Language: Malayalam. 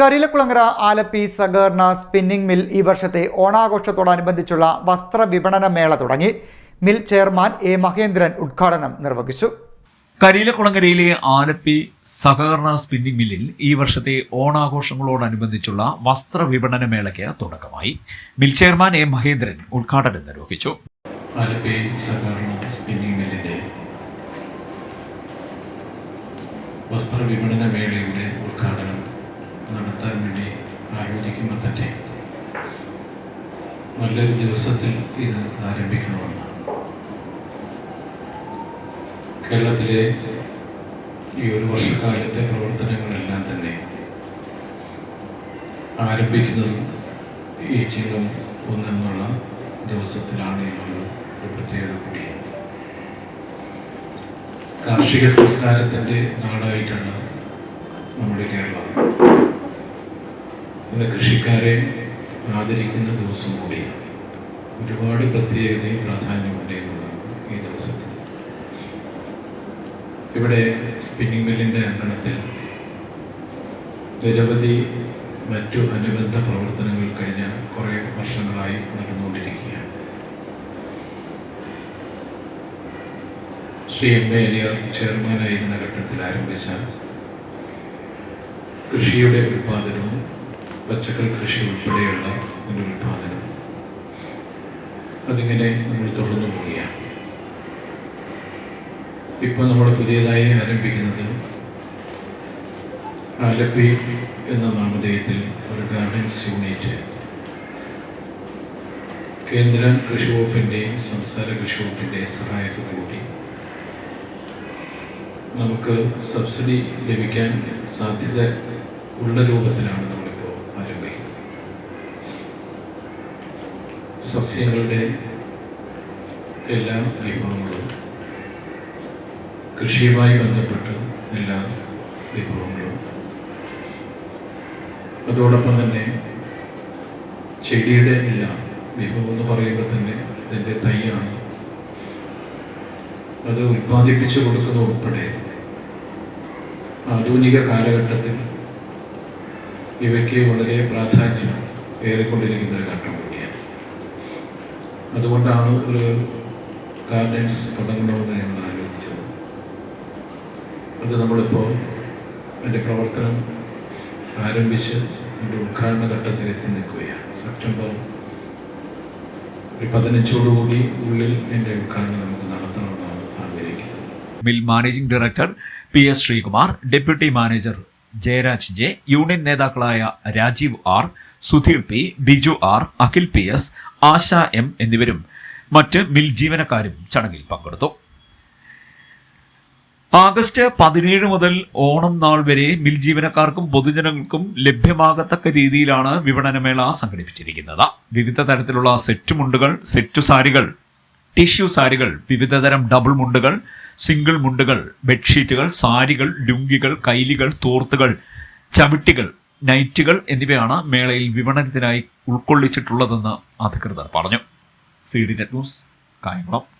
കരിലക്കുളങ്ങര ആലപ്പി സഹകരണ സ്പിന്നിംഗ് മിൽ ഈ വർഷത്തെ ഓണാഘോഷത്തോടനുബന്ധിച്ചുള്ള വസ്ത്ര വിപണന മേള തുടങ്ങി. മിൽ ചെയർമാൻ എ മഹേന്ദ്രൻ ഉദ്ഘാടനം നിർവഹിച്ചു. കരിയിലക്കുളങ്ങരയിലെ ആലപ്പി സഹകരണ സ്പിന്നിംഗ് മില്ലിൽ ഈ വർഷത്തെ ഓണാഘോഷങ്ങളോടനുബന്ധിച്ചുള്ള വസ്ത്ര വിപണന മേളയ്ക്ക് തുടക്കമായി. മിൽ ചെയർമാൻ എ മഹേന്ദ്രൻ ഉദ്ഘാടനം നിർവഹിച്ചു. ആലപ്പി സഹകരണ സ്പിന്നിംഗ് മില്ലിന്റെ വസ്ത്രവിപണന മേളയുടെ ഉദ്ഘാടനം നടത്താൻ വേണ്ടി ആലോചിക്കുമ്പോൾ തന്നെ നല്ലൊരു ദിവസത്തിൽ ഇത് ആരംഭിക്കണമെന്ന് കേരളത്തിലെ ഈ ഒരു വർഷക്കാലത്തെ പ്രവർത്തനങ്ങളെല്ലാം തന്നെ ആരംഭിക്കുന്നതും ഈ ചിങ്ങം ഒന്നെന്നുള്ള ദിവസത്തിലാണ് എന്നുള്ളത് ഒരു പ്രത്യേകത കൂടിയാണ് കാർഷിക സംസ്കാരത്തിന്റെ നാടായിട്ടാണ് നമ്മുടെ കേരളം. ഇന്ന് കൃഷിക്കാരെ ആദരിക്കുന്ന ദിവസം കൂടിയാണ് ഒരുപാട് പ്രത്യേകതയും പ്രാധാന്യമുണ്ട് എന്നുള്ളതാണ് ഈ ദിവസത്തിൽ. ഇവിടെ സ്പിന്നിംഗ് മില്ലിന്റെ അങ്കണത്തിൽ നിരവധി മറ്റു അനുബന്ധ പ്രവർത്തനങ്ങൾ കഴിഞ്ഞ കുറേ വർഷങ്ങളായി നടന്നുകൊണ്ടിരിക്കുകയാണ്. ശ്രീ എം എ അലിയാർ ചെയർമാനായിരുന്ന ഘട്ടത്തിൽ ആരംഭിച്ച കൃഷിയുടെ ഉൽപ്പാദനവും പച്ചക്കറി കൃഷി ഉൾപ്പെടെയുള്ള ഒരു ഉൽപ്പാദനം. അതിങ്ങനെ നമ്മൾ തുടർന്നു പോവുകയാണ്. ഇപ്പോൾ നമ്മൾ പുതിയതായി ആരംഭിക്കുന്നത് ആലപ്പി എന്ന നാമധേയത്തിൽ ഒരു ഗാർഡൻസ് യൂണിറ്റ്. കേന്ദ്ര കൃഷി വകുപ്പിന്റെയും സംസ്ഥാന കൃഷി വകുപ്പിന്റെയും സഹായത്തോടുകൂടി നമുക്ക് സബ്സിഡി ലഭിക്കാൻ സാധ്യത ഉള്ള രൂപത്തിലാണ് നമ്മളിപ്പോൾ ആരംഭിക്കുന്നത് സസ്യങ്ങളുടെ എല്ലാ വിഭവങ്ങളും കൃഷിയുമായി ബന്ധപ്പെട്ട് എല്ലാ വിഭവങ്ങളും. അതോടൊപ്പം തന്നെ ചെടിയുടെ എല്ലാ വിഭവം എന്ന് പറയുമ്പോൾ തന്നെ ഇതിന്റെ തൈയാണ്. അത് ഉൽപ്പാദിപ്പിച്ചു കൊടുക്കുന്ന ഉൾപ്പെടെ ആധുനിക കാലഘട്ടത്തിൽ ഇവയ്ക്ക് വളരെ പ്രാധാന്യം ഏറിക്കൊണ്ടിരിക്കുന്ന ഒരു ഘട്ടം കൂടിയാണ് അതുകൊണ്ടാണ് ഒരു ഗാർഡൻസ് തുടങ്ങണമെന്ന് ഞങ്ങൾ ആലോചിച്ചത് അത് നമ്മളിപ്പോൾ എന്റെ പ്രവർത്തനം ആരംഭിച്ച് അതിന്റെ ഉദ്ഘാടന ഘട്ടത്തിൽ എത്തി നിൽക്കുകയാണ്. സെപ്റ്റംബർ ഒരു പതിനഞ്ചോടുകൂടി ഉള്ളിൽ എന്റെ ഉദ്ഘാടനം നമുക്ക് നടത്തണമെന്നാണ് ആഗ്രഹിക്കുന്നത്. Mill managing director P S Sreekumar deputy manager Jayaraj J union നേതാക്കളായ Rajeev R Sudheer P Biju R Akhil P S Asha M എന്നിവരും മറ്റ് മിൽ ജീവനക്കാരും ചടങ്ങിൽ പങ്കെടുത്തു. ആഗസ്റ്റ് പതിനേഴ് മുതൽ ഓണം നാൾ വരെ മിൽ ജീവനക്കാർക്കും പൊതുജനങ്ങൾക്കും ലഭ്യമാകത്തക്ക രീതിയിലാണ് വിപണനമേള സംഘടിപ്പിച്ചിരിക്കുന്നത്. വിവിധ തരത്തിലുള്ള സെറ്റ് മുണ്ടുകൾ സെറ്റ് സാരികൾ ടിഷ്യൂ സാരികൾ വിവിധതരം ഡബിൾ മുണ്ടുകൾ സിംഗിൾ മുണ്ടുകൾ ബെഡ്ഷീറ്റുകൾ സാരികൾ ലുങ്കികൾ കൈലികൾ തോർത്തുകൾ ചവിട്ടികൾ നൈറ്റുകൾ എന്നിവയാണ് മേളയിൽ വിപണനത്തിനായി ഉൾക്കൊള്ളിച്ചിട്ടുള്ളതെന്ന് അധികൃതർ പറഞ്ഞു. C D net news Kayamkulam.